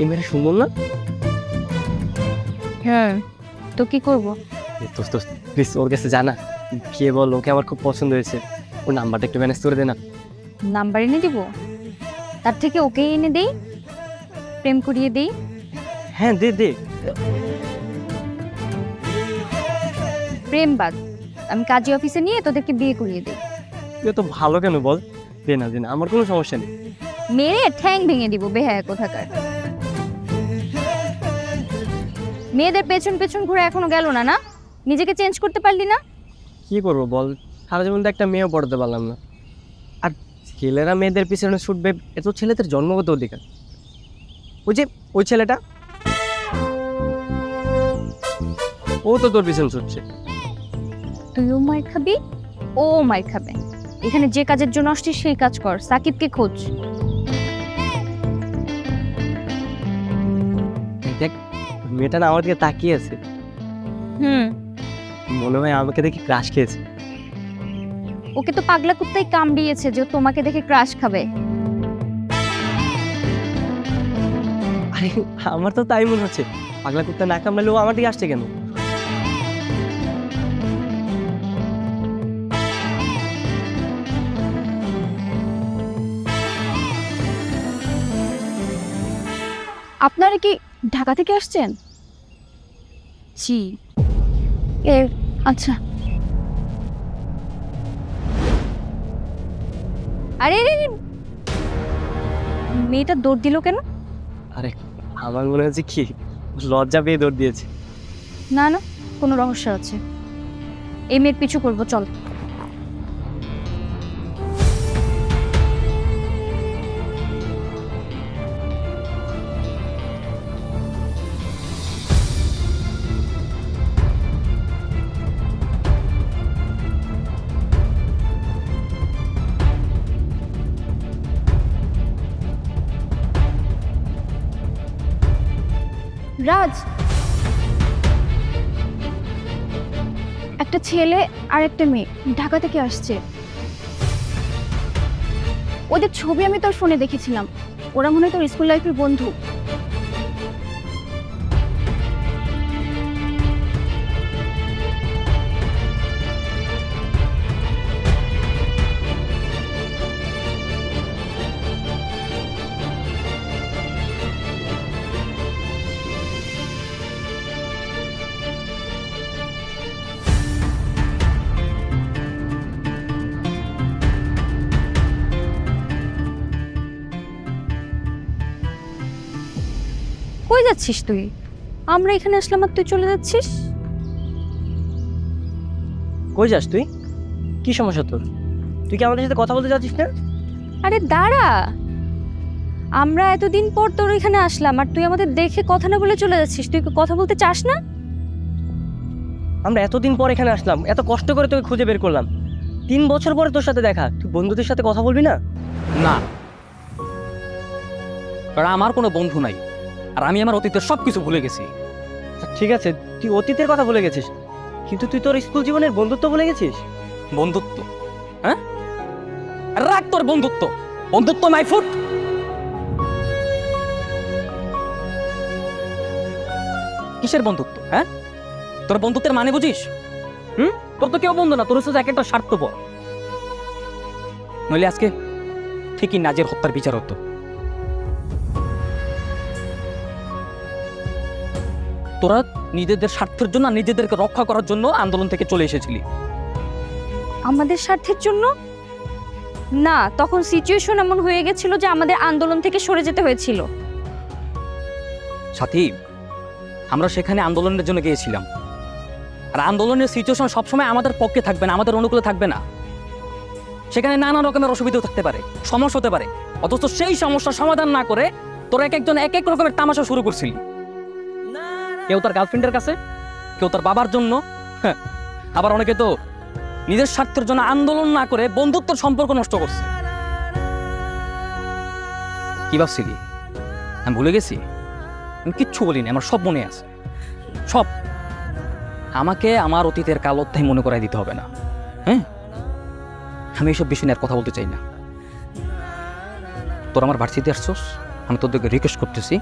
এই মেয়েটা সুন্দর না? হ্যাঁ তো কি করব? দোস্ত দোস্ত প্লিজ ওর কাছে জানা। কে বল ওকে আমার খুব পছন্দ হয়েছে। ওর নাম্বারটা একটু ম্যানেজ করে দে না। নাম্বার এনে দিব? তার থেকে ওকে এনে দেই? প্রেম করিয়ে দেই? হ্যাঁ দে দে। প্রেম বাদ আমি কাজী অফিসে নিয়ে তোদেরকে বিয়ে করিয়ে দেই। তুই তো ভালো কেন বল? দে না দে না আমার কোনো সমস্যা নেই। মেরে ঠ্যাং ভেঙে দিব বেহায়া কোথাকার। মেয়েদের পেছন পেছন ঘুরে এখনও গেল না না? নিজেকে চেঞ্জ করতে পারলি না? কি করব বল? সারা জীবন তো একটা মেয়েও পড়তে পারলাম না। আর ছেলেরা মেয়েদের পিছনে ছুটবে এত ছেলেদের জন্মগত অধিকার। ওই যে ওই ছেলেটা? ও তো তোর পিছনে ছুটছে। তুইও মার খাবি? ও মার খাবে। এখানে যে কাজের জন্য আসছিস সেই কাজ কর। সাকিবকে খোঁজ। মেয়েটা না আমার দিকে তাকিয়ে আছে হুম। মনে হয় আমাকে দেখি ক্রাশ খেয়েছে। ওকে তো পাগলা কুত্তাই কামড়িয়েছে যে তোমাকে দেখে ক্রাশ খাবে। আরে আমার তো তাই মনে হচ্ছে। পাগলা কুত্তা না কামড়ালে ও আমার দিকে আসছে কেন? আপনারা কি ঢাকা থেকে আসছেন? জি। এ আচ্ছা। আরে আরে, আরে, মেয়েটা দৌড় দিল কেন? আরে আমার মনে হচ্ছে কি লজ্জা পেয়ে দৌড় দিয়েছে। না না কোনো রহস্য আছে। এই মেয়ের পিছু করব চল। একটা ছেলে আর একটা মেয়ে ঢাকা থেকে আসছে। ওদের ছবি আমি তোর ফোনে দেখেছিলাম। ওরা মনে হয় তোর স্কুল লাইফের বন্ধু। যাচ্ছিস তুই? আমরা এখানে আসলাম আর তুই চলে যাচ্ছিস? কই যাস তুই? কি সমস্যা তোর? তুই কি আমাদের সাথে কথা বলতে যাচ্ছিস না? আরে দাঁড়া। আমরা এতদিন পর তোর এখানে আসলাম আর তুই আমাদের দেখে কথা না বলে চলে যাচ্ছিস। তুই কি কথা বলতে চাস না? আমরা এতদিন পর এখানে আসলাম এত কষ্ট করে তোকে খুঁজে বের করলাম। তিন বছর পরে তোর সাথে দেখা তুই বন্ধুদের সাথে কথা বলবি না? না। কারণ আমার কোনো বন্ধু নাই। আর আমি আমার অতীতের সব কিছু ভুলে গেছি। ঠিক আছে তুই অতীতের কথা ভুলে গেছিস। কিন্তু তুই তোর স্কুল জীবনের বন্ধুত্ব ভুলে গেছিস? বন্ধুত্ব? হ্যাঁ? রাখ তোর বন্ধুত্ব। বন্ধুত্ব মাই ফুট। কিসের বন্ধুত্ব হ্যাঁ? তোর বন্ধুত্বের মানে বুঝিস? হুম? তোর তো কেউ বন্ধু না তোর হচ্ছে এক একটা স্বার্থপর নইলে আজকে ঠিকই নাজের হত্যার বিচার হতো। তোরা নিজেদের স্বার্থের জন্য আর নিজেদেরকে রক্ষা করার জন্য আন্দোলন থেকে চলে এসেছিলি। আমাদের স্বার্থের জন্য? না তখন সিচুয়েশন এমন হয়ে গেছিল যে আমাদের আন্দোলন থেকে সরে যেতে হয়েছিল। সাথী আমরা সেখানে আন্দোলনের জন্য গিয়েছিলাম। আর আন্দোলনের সিচুয়েশন সবসময় আমাদের পক্ষে থাকবে না আমাদের অনুকূলে থাকবে না। সেখানে নানা রকমের অসুবিধাও থাকতে পারে সমস্যা হতে পারে। অথচ সেই সমস্যার সমাধান না করে তোরা এক একজন এক এক রকমের তামাশা শুরু করছিলি। কেউ তার গার্লফ্রেন্ডের কাছে কেউ তার বাবার জন্য। হ্যাঁ, আবার অনেকে তো নিজের স্বার্থের জন্য আন্দোলন না করে বন্ধুত্বের সম্পর্ক নষ্ট করছে। কি ভাবছিলি আমি ভুলে গেছি? আমি কিচ্ছু বলিনি আমার সব মনে আছে। সব। আমাকে আমার অতীতের কাল অধ্যায় মনে করাই দিতে হবে না। হ্যাঁ? আমি এইসব বিষয় নিয়ে আর কথা বলতে চাই না। তোর আমার ভার্সিতে আসছোস? আমি তোদেরকে রিকোয়েস্ট করতেছি।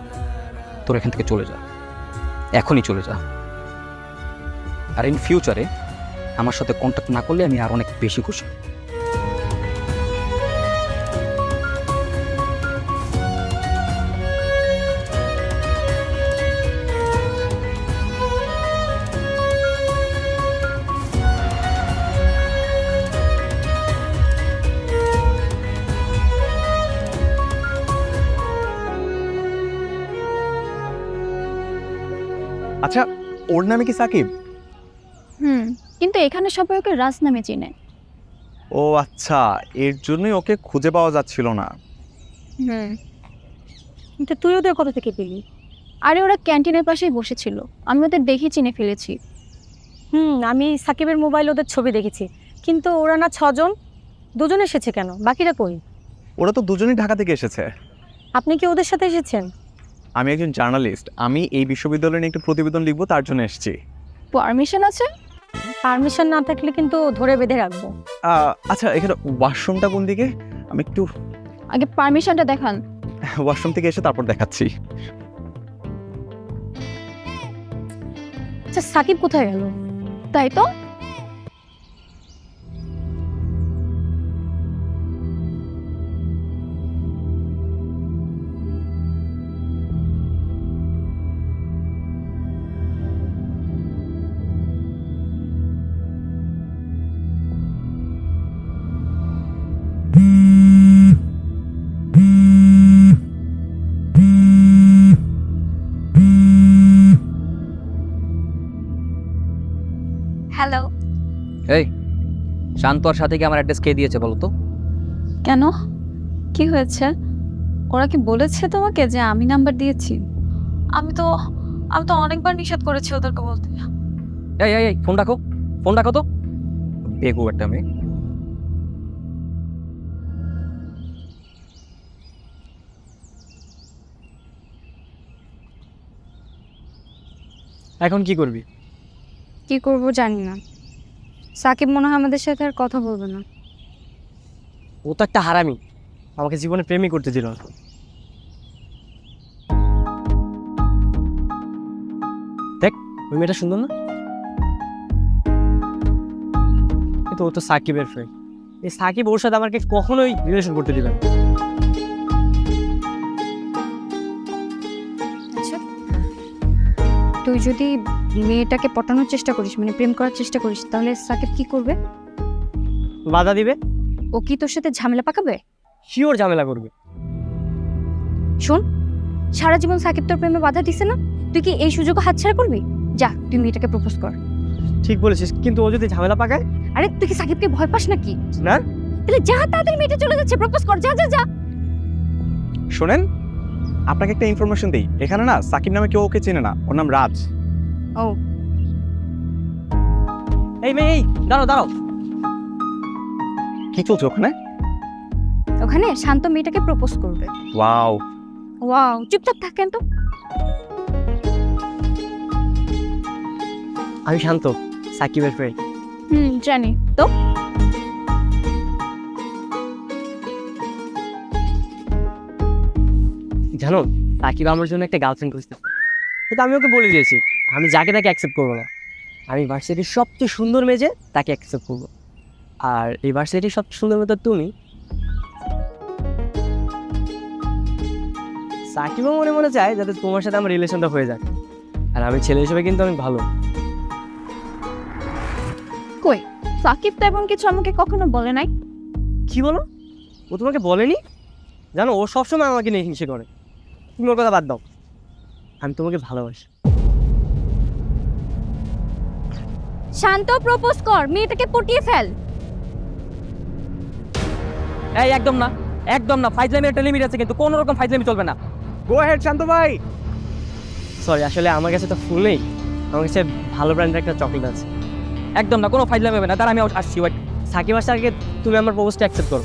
তোর এখান থেকে চলে যা। এখনই চলে যা। আর ইন ফিউচারে আমার সাথে কন্ট্যাক্ট না করলে আমি আর অনেক বেশি খুশি। আচ্ছা ওর নামে কি সাকিব? হুম কিন্তু এখানে সবাই ওকে রাজ নামে চিনে। ও আচ্ছা এর জন্যই ওকে খুঁজে পাওয়া যাচ্ছিল না। হুম। কিন্তু তুই ওদের কোথা থেকে পেলি? আরে ওরা ক্যান্টিনের পাশেই বসেছিল। আমি ওদের দেখে চিনে ফেলেছি। হুম আমি সাকিবের মোবাইল ওদের ছবি দেখেছি। কিন্তু ওরা না ছজন দুজন এসেছে কেন? বাকিরা কই? ওরা তো দুজনেই ঢাকা থেকে এসেছে। আপনি কি ওদের সাথে এসেছেন? আমি একজন জার্নালিস্ট। আমি এই বিশ্ববিদ্যালয়ে নিয়ে একটি প্রতিবেদন লিখব তার জন্য এসেছি। পারমিশন আছে? পারমিশন না থাকলে কিন্তু ধরে বেঁধে রাখব। আচ্ছা এখানে ওয়াশরুমটা কোন দিকে? আমি একটু আগে পারমিশনটা দেখান। ওয়াশরুম থেকে এসে তারপর দেখাচ্ছি। আচ্ছা সাকিব কোথায় গেল? তাই তো? হ্যালো এই শান্তর সাথে কি আমার অ্যাড্রেস কে দিয়েছে বলো তো? কেন? কি হয়েছে? ওরা কি বলেছে তোমাকে যে আমি নাম্বার দিয়েছি? আমি তো আমি তো অনেকবার নিষেধ করেছি ওদেরকে বলতে। এই এই এই ফোন রাখো। ফোন রাখো তো। বেগু একটা মেয়ে। এখন কি করবি? কি করব জানি না। সাকিব মনে হয় আমাদের সাথে আর কথা বলবে না। ও তো একটা হারামি। আমাকে জীবনে প্রেমই করতে দিল না। দেখ ওই মেয়েটা সুন্দর না? কিন্তু ও তো সাকিবের ফ্রেন্ড এই সাকিব ওর সাথে আমাকে কখনোই রিলেশন করতে দিবে না। তুই যদি মেয়েটাকে পটানোর চেষ্টা করিস মানে প্রেম করার চেষ্টা করিস তাহলে সাকিব কি করবে? বাধা দিবে। ও কি তোর সাথে ঝামেলা পাকাবে? শিওর ঝামেলা করবে। শোন সারা জীবন সাকিব তোর প্রেমে বাধা দিছে না? তুই কি এই সুযোগ হাতছাড়া করবি? যা তুই মেয়েটাকে প্রপোজ কর। ঠিক বলেছিস কিন্তু ও যদি ঝামেলা পাকায়? আরে তুই কি সাকিবকে ভয় পাস নাকি? না। তাহলে যা তাড়াতাড়ি মেয়েটা চলে যাচ্ছে প্রপোজ কর যা যা যা। শোনেন আপনাকে একটা ইনফরমেশন দিই। এখানে না সাকিব নামে কেউ ওকে চেনে না। ওর নাম রাজ। ও। এই মেয়ে এই দাঁড়াও দাঁড়াও। কি চলছে ওখানে? ওখানে শান্ত মেয়েটাকে প্রপোজ করবে। ওয়াও ওয়াও চুপচাপ থাকেন তো। আমি শান্ত সাকিবের ফ্রেন্ড হুম জানি। তো? জানো সাকিব আমার জন্য একটা গার্লফ্রেন্ড খুঁজতে কিন্তু আমি ওকে বলে দিয়েছি আমি যাকে তাকে অ্যাকসেপ্ট করব না। আমি ভার্সিটির সবচেয়ে সুন্দর মেজে তাকে অ্যাকসেপ্ট করব। আর এই ভার্সিটির সবচেয়ে সুন্দর মেয়ে তো তুমি। সাকিবও মনে মনে চায় যাতে তোমার সাথে আমার রিলেশনটা হয়ে যাক। আর আমি ছেলে হিসেবে কিন্তু অনেক ভালো। কই সাকিব তো এমন কিছু আমাকে কখনো বলে নাই? কি বলো? ও তোমাকে বলেনি? জানো ও সবসময় আমাকে নিয়ে হিংসে করে। তুমি ওর কথা বাদ দাও। আমি তোমাকে ভালোবাসি। শান্ত প্রপোজ কর মেয়েটাকে পটিয়ে ফেল। এই একদম না একদম না ফাইজলামের একটা লিমিট আছে কিন্তু কোনো রকম ফাইজলামি চলবে না। গো হেড শান্ত ভাই। সরি আসলে আমার কাছে তো ফুল নেই। আমার কাছে ভালো ব্র্যান্ডের একটা চকলেট আছে। একদম না কোনো ফাইজলামি হবে না। তার আমি আসছি ওয়েট সাকিব আসার আগে তুমি আমার প্রপোজটা অ্যাকসেপ্ট করো।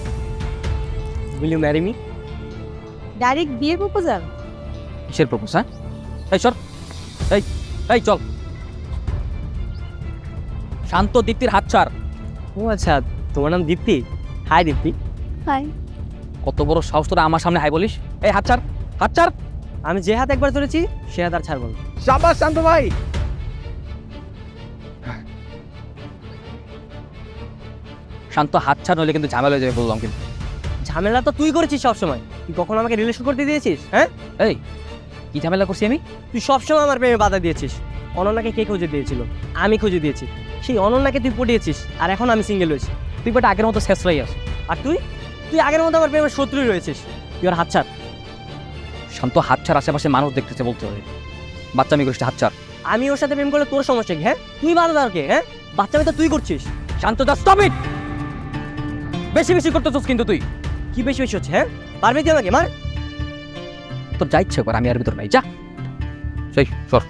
Will you marry me direct বিয়ে প্রপোজাল কিসের প্রপোজ হ্যাঁ? এই সর এই এই চল। শান্ত দীপ্তির হাত ছাড়। ও আচ্ছা তোমার নাম দীপ্তি? হাই দীপ্তি। হাই। কত বড় সাহস তোরা আমার সামনে হাই বলিস? এই হাত ছাড় হাত ছাড়। আমি যে হাত একবার ধরেছি সে হাত আর ছাড়বো না। সাবাস শান্ত ভাই। শান্ত হাত ছাড় নইলে কিন্তু ঝামেলা হয়ে যাবে বললাম কিন্তু। ঝামেলা তো তুই করেছিস সবসময়। তুই কখনো আমাকে রিলেশন করতে দিয়েছিস হ্যাঁ? এই কি ঝামেলা করছি আমি? তুই সবসময় আমার প্রেমে বাধা দিয়েছিস। অনন্যাকে কে খুঁজে দিয়েছিল? আমি খুঁজে দিয়েছি। সেই অনন্যাকে তুই পটিয়েছিস আর এখন আমি সিঙ্গেল হয়েছি। তুই বাট আগের মতো শেষ শেষরাই আস। আর তুই? তুই আগের মতো আমার প্রেমের শত্রুই রয়েছিস। তুই আর হাত ছাড়। শান্ত হাত ছাড় আশেপাশে মানুষ দেখতেছে বলতে হবে বাচ্চা আমি করিস হাত ছাড়। আমি ওর সাথে প্রেম করলে তোর সমস্যা কি হ্যাঁ? তুই বাধা দাও কে হ্যাঁ? বাচ্চা মেয়ে তো তুই করছিস। শান্ত দা স্টপ ইট বেশি বেশি করতেছিস কিন্তু তুই। কি বেশি বেশি হচ্ছে হ্যাঁ? পারবি তুই আমাকে মার। তোর যা ইচ্ছে কর আমি আর ভিতর নাই যা। সেই সর।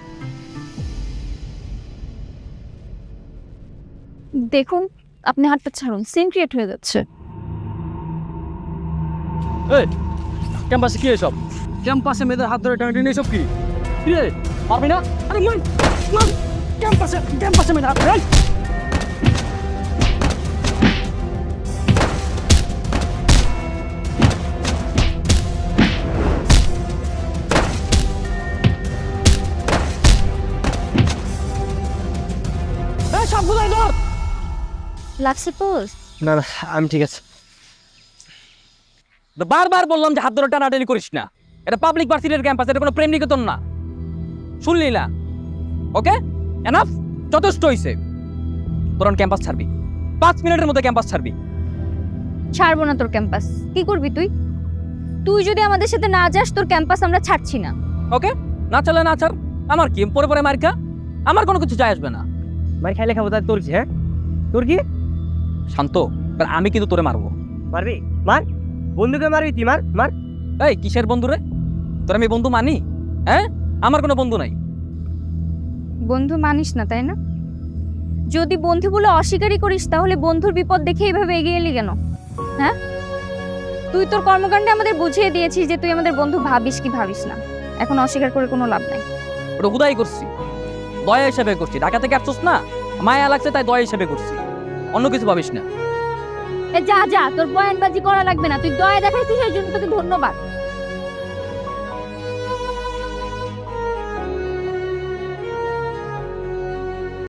দেখুন আপনি হাতটা ছাড়ুন সিন ক্রিয়েট হয়ে যাচ্ছে। ক্যাম্পাসে কি এসব? ক্যাম্পাসে মেয়েদের হাত ধরে টানাটানি এসব কি? কি রে পারবি না? আরে মান মান ক্যাম্পাসে ক্যাম্পাসে মেয়েদের হাত ধরে লাগছে পোজ না না আমি ঠিক আছে। তো বারবার বললাম যে হাত ধরে টানাটানি করিস না। এটা পাবলিক ভার্সিটির ক্যাম্পাস এটা কোনো প্রেম নিকেতন না। শুনলি না? ওকে এনাফ যথেষ্ট হইছে। তোরন ক্যাম্পাস ছাড়বি। পাঁচ মিনিটের মধ্যে ক্যাম্পাস ছাড়বি। ছাড়বো না তোর ক্যাম্পাস কি করবি তুই? তুই যদি আমাদের সাথে না যাস তোর ক্যাম্পাস আমরা ছাড়ছি না। ওকে না চলে না ছাড় আমার কি? পরে পরে মার খা। আমার কোনো কিছু যায় আসবে না। মার খাইলে খাব তাই তোর কি হ্যাঁ? তোর কি? শান্ত এবার আমি কিন্তু তোরে মারবো। মারবি? মার। বন্ধুকে মারবি তুই মার মার। এই কিসের বন্ধু রে? তোর আমি বন্ধু মানি? হ্যাঁ? আমার কোনো বন্ধু নাই। বন্ধু মানিস না তাই না? যদি বন্ধু বলে অস্বীকারই করিস তাহলে বন্ধুর বিপদ দেখে এইভাবে এগিয়ে এলি কেন? হ্যাঁ? তুই তোর কর্মকাণ্ডে আমাদের বুঝিয়ে দিয়েছিস যে তুই আমাদের বন্ধু ভাবিস কি ভাবিস না। এখন অস্বীকার করে কোনো লাভ নাই। ওটা হুদাই করছি। দয়া হিসেবে করছি। ঢাকা থেকে আসছিস না? মায়া লাগছে তাই দয়া হিসেবে করছি। অন্য কিছু ভাবিস না। এ যা যা, তোর বয়ানবাজি করা লাগবে না। তুই দয়া দেখাইছিস এর জন্য তোকে ধন্যবাদ।